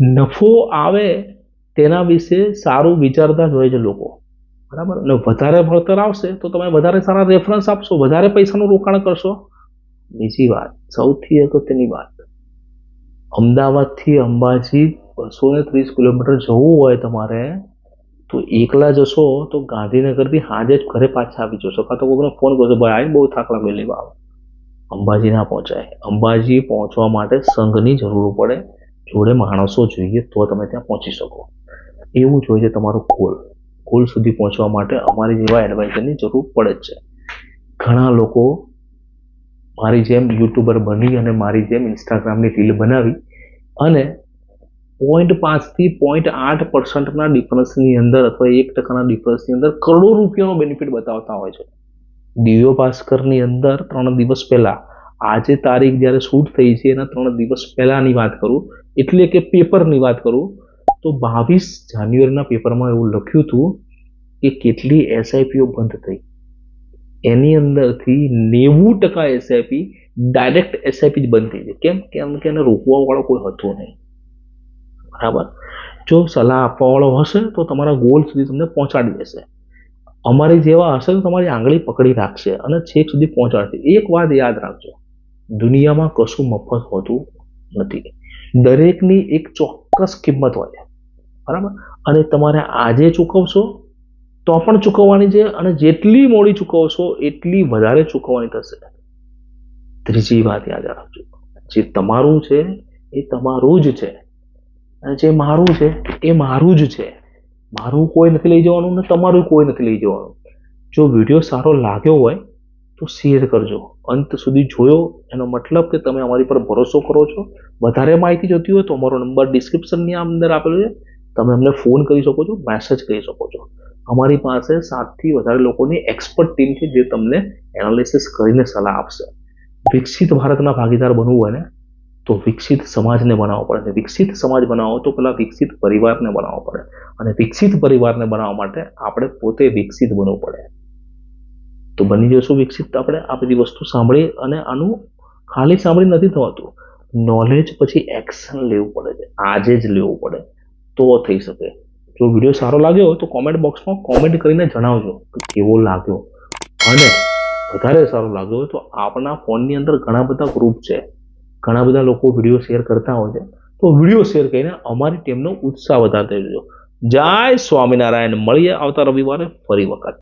નફો આવે તેના વિશે સારું વિચારતા જ હોય છે લોકો. બરાબર? અને વધારે ભણતર આવશે તો તમે વધારે સારા રેફરન્સ આપશો, વધારે પૈસાનું રોકાણ કરશો. બીજી વાત, સૌથી અગત્યની વાત, અમદાવાદથી અંબાજી બસો ને ત્રીસ કિલોમીટર જવું હોય તમારે, તો એકલા જશો તો ગાંધીનગરથી સાંજે જ ઘરે પાછા આવી જશો. કાં તો કોઈને ફોન કરશો, ભાઈ, આવીને બહુ થાક લાગે લેવા આવો. અંબાજી ના પહોંચાય. અંબાજી પહોંચવા માટે સંઘની જરૂર પડે. જોડે માણસો જોઈએ તો તમે ત્યાં પહોંચી શકો. એવું જોઈએ છે તમારો ગોલ ગોલ સુધી પહોંચવા માટે અમારી જેવા એડવાઇઝરની જરૂર પડે જ છે. ઘણા લોકો મારી જેમ યુટ્યુબર બની અને મારી જેમ ઇન્સ્ટાગ્રામની રીલ બનાવી અને પોઈન્ટ પાંચથી પોઈન્ટ આઠ પર્સન્ટના ડિફરન્સની અંદર અથવા એક ટકાના ડિફરન્સની અંદર કરોડો રૂપિયાનો બેનિફિટ બતાવતા હોય છે. દિવ્યો ભાસ્કરની અંદર ત્રણ દિવસ પહેલા આજે તારીખ જ્યારે શૂટ થઈ છે, એના ત્રણ દિવસ પહેલાંની વાત કરું, એટલે કે પેપરની વાત કરું, તો બાવીસ જાન્યુઆરીના પેપરમાં એવું લખ્યું હતું કે કેટલી એસઆઈપીઓ બંધ થઈ. એની અંદરથી નેવું ટકા એસઆઈપી ડાયરેક્ટ એસઆઈપી જ બંધ થઈ છે. કેમ કેમ કે એને રોકવાવાળો કોઈ હતો નહીં. બરાબર? જો સલાહ આપવાવાળો હશે, તો તમારા ગોલ સુધી તમને પહોંચાડી દેશે. અમારી જેવા હશે તો તમારી આંગળી પકડી રાખશે અને છેક સુધી પહોંચાડશે. એક વાત યાદ રાખજો. દુનિયામાં કશું મફત હોતું નથી. દરેકની એક ચોક્કસ કિંમત હોય. બરાબર? અને તમારે આજે ચૂકવશો, તો પણ ચૂકવવાની છે અને જેટલી મોડી ચૂકવશો, એટલી વધારે ચૂકવવાની થશે. ત્રીજી વાત યાદ રાખજો. જે તમારું છે, એ તમારું જ છે. અને જે મારું છે, એ મારું જ છે. મારું કોઈ નથી લઈ જવાનું ને તમારું કોઈ નથી લઈ જવાનું. જો વીડિયો સારો લાગ્યો હોય તો શેર કરજો. અંત સુધી જોયો. એનો મતલબ કે તમે અમારી પર ભરોસો કરો છો. વધારે માહિતી જોતી હોય તો અમારો નંબર ડિસ્ક્રિપ્શનની અંદર આપેલો છે. તમે અમને ફોન કરી શકો છો, મેસેજ કરી શકો છો. અમારી પાસે સાતથી વધારે લોકોની એક્સપર્ટ ટીમ છે જે તમને એનાલિસિસ કરીને સલાહ આપશે. વિકસિત ભારતના ભાગીદાર બનવું હોય ને તો વિકસિત સમાજને બનાવવો પડે અને વિકસિત સમાજ બનાવો તો પહેલાં વિકસિત પરિવારને બનાવવો પડે. અને વિકસિત પરિવારને બનાવવા માટે આપણે પોતે વિકસિત બનવું પડે. તો બની જશું વિકસિત. આપણે આ બધી વસ્તુ સાંભળી અને આનું ખાલી સાંભળી નથી થવાતું. નોલેજ પછી એક્શન લેવું પડે છે. આજે જ લેવું પડે. તો થઈ શકે. જો વીડિયો સારો લાગ્યો હોય તો કોમેન્ટ બોક્સમાં કોમેન્ટ કરીને જણાવજો કે કેવો લાગ્યો. અને વધારે સારો લાગ્યો હોય તો આપણા ફોનની અંદર ઘણા બધા ગ્રુપ છે. ઘણા બધા લોકો વીડિયો શેર કરતા હોય છે. તો વીડિયો શેર કરીને અમારી ટીમનો ઉત્સાહ વધારતા રહેજો જય સ્વામિનારાયણ. મળીએ આવતા રવિવારે ફરી વખત.